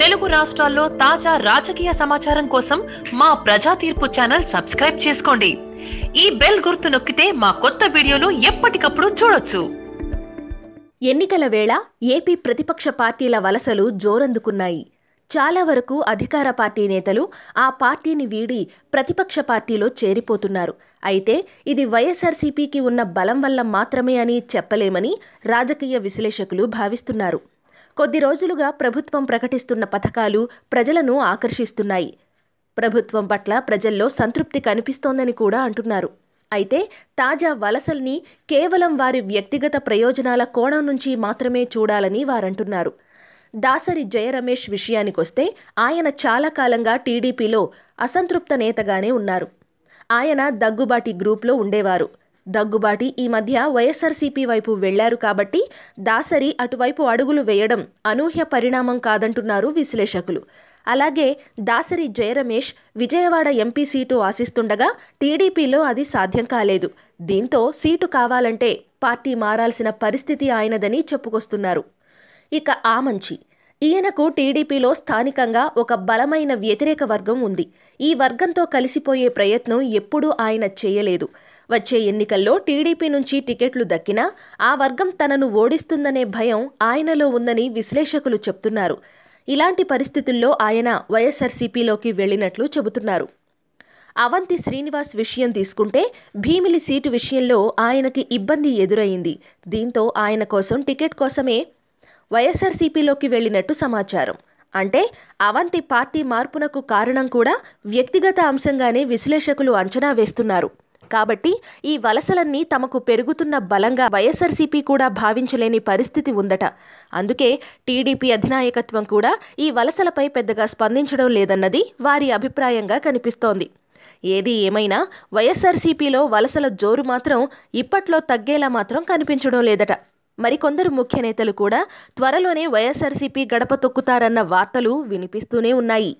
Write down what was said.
తెలుగు రాష్ట్రాల్లో తాజా రాజకీయ సమాచారం కోసం మా ప్రజా తీర్పు ఛానల్ సబ్స్క్రైబ్ చేసుకోండి. ఈ బెల్ గుర్తు నొక్కితే మా కొత్త వీడియోలు ఎప్పటికప్పుడు చూడొచ్చు. ఎన్నికల వేళ ఏపీ ప్రతిపక్ష పార్టీల వలసలు జోరందుకున్నాయి. చాలా వరకు అధికార పార్టీ నేతలు ఆ పార్టీని వీడి ప్రతిపక్ష పార్టీలో చేరిపోతున్నారు. అయితే ఇది వైఎస్ఆర్సీపీకి ఉన్న బలం వల్ల మాత్రమే అని చెప్పలేమని రాజకీయ విశ్లేషకులు భావిస్తున్నారు. కొద్ది రోజులుగా ప్రభుత్వం ప్రకటిస్తున్న పథకాలు ప్రజలను ఆకర్షిస్తున్నాయి. ప్రభుత్వం పట్ల ప్రజల్లో సంతృప్తి కనిపిస్తోందని కూడా అంటున్నారు. అయితే తాజా వలసల్ని కేవలం వారి వ్యక్తిగత ప్రయోజనాల కోణం నుంచి మాత్రమే చూడాలని వారంటున్నారు. దాసరి జయరమేష్ విషయానికొస్తే ఆయన చాలా కాలంగా టీడీపీలో అసంతృప్త నేతగానే ఉన్నారు. ఆయన దగ్గుబాటి గ్రూప్లో ఉండేవారు. దగ్గుబాటి ఈ మధ్య వైఎస్ఆర్సీపీ వైపు వెళ్ళారు కాబట్టి దాసరి అటువైపు అడుగులు వేయడం అనూహ్య పరిణామం కాదంటున్నారు విశ్లేషకులు. అలాగే దాసరి జయరమేష్ విజయవాడ ఎంపీ సీటు ఆశిస్తుండగా టీడీపీలో అది సాధ్యం కాలేదు. దీంతో సీటు కావాలంటే పార్టీ మారాల్సిన పరిస్థితి ఆయనదని చెప్పుకొస్తున్నారు. ఇక ఆ మంచి. ఈయనకు టీడీపీలో స్థానికంగా ఒక బలమైన వ్యతిరేక వర్గం ఉంది. ఈ వర్గంతో కలిసిపోయే ప్రయత్నం ఎప్పుడూ ఆయన చేయలేదు. వచ్చే ఎన్నికల్లో టీడీపీ నుంచి టికెట్లు దక్కినా ఆ వర్గం తనను ఓడిస్తుందనే భయం ఆయనలో ఉందని విశ్లేషకులు చెప్తున్నారు. ఇలాంటి పరిస్థితుల్లో ఆయన వైఎస్ఆర్సీపీలోకి వెళ్ళినట్లు చెబుతున్నారు. అవంతి శ్రీనివాస్ విషయం తీసుకుంటే భీమిలి సీటు విషయంలో ఆయనకి ఇబ్బంది ఎదురయింది దీంతో ఆయన కోసం టికెట్ కోసమే వైఎస్ఆర్సీపీలోకి వెళ్ళినట్టు సమాచారం. అంటే అవంతి పార్టీ మార్పునకు కారణం కూడా వ్యక్తిగత అంశంగానే విశ్లేషకులు అంచనా వేస్తున్నారు. కాబట్టి ఈ వలసలన్నీ తమకు పెరుగుతున్న బలంగా వైఎస్ఆర్సీపీ కూడా భావించలేని పరిస్థితి ఉందట. అందుకే టీడీపీ అధినాయకత్వం కూడా ఈ వలసలపై పెద్దగా స్పందించడం లేదన్నది వారి అభిప్రాయంగా కనిపిస్తోంది. ఏది ఏమైనా వైఎస్ఆర్సీపీలో వలసల జోరు మాత్రం ఇప్పట్లో తగ్గేలా మాత్రం కనిపించడం లేదట. మరికొందరు ముఖ్య నేతలు కూడా త్వరలోనే వైఎస్ఆర్సీపీ గడప తొక్కుతారన్న వార్తలు వినిపిస్తూనే ఉన్నాయి.